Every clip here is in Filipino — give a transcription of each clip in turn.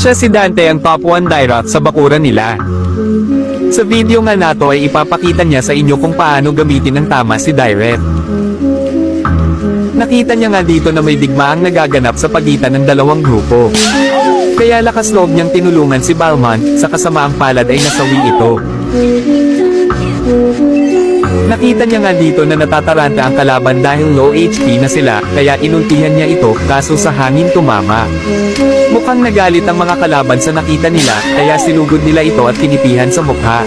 Siya si Dante ang top 1 Dirac sa bakuran nila. Sa video nga nato ay ipapakita niya sa inyo kung paano gamitin ng tama si Direct. Nakita niya nga dito na may digmaang nagaganap sa pagitan ng dalawang grupo. Kaya lakas loob niyang tinulungan si Balmont, sa kasamaang palad ay nasawi ito. Nakita niya nga dito na natataranta ang kalaban dahil low HP na sila, kaya inultihan niya ito, kaso sa hangin tumama. Mukhang nagalit ang mga kalaban sa nakita nila, kaya sinugod nila ito at kinipihan sa mukha.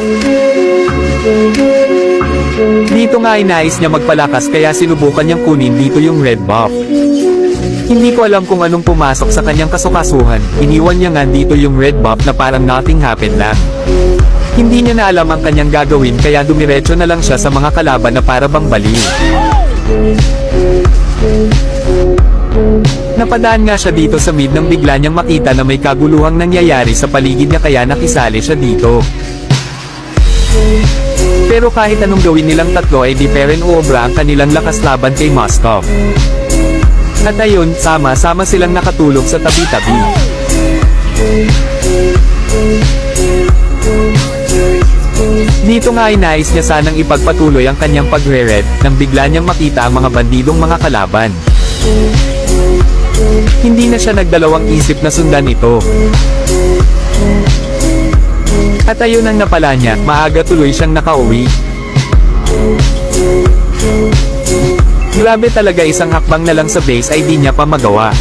Dito nga ay nais niya magpalakas kaya sinubukan niyang kunin dito yung red buff. Hindi ko alam kung anong pumasok sa kanyang kasukasuhan, iniwan niya nga dito yung red buff na parang nothing happened lang. Hindi niya na alam ang kanyang gagawin kaya dumiretso na lang siya sa mga kalaban na para bang baliw. Napadaan nga siya dito sa mid nang bigla niyang makita na may kaguluhang nangyayari sa paligid niya kaya nakisali siya dito. Pero kahit anong gawin nilang tatlo ay di peren uobra ang kanilang lakas laban kay Mostov. At ayun, sama-sama silang nakatulog sa tabi-tabi. Dito nga ay nais niya sanang ipagpatuloy ang kanyang pagre-red, nang bigla niyang makita ang mga bandidong mga kalaban. Hindi na siya nagdalawang isip na sundan ito. At ayun ang napala niya, maaga tuloy siyang nakauwi. Grabe talaga isang hakbang na lang sa base ay di niya pa magawa.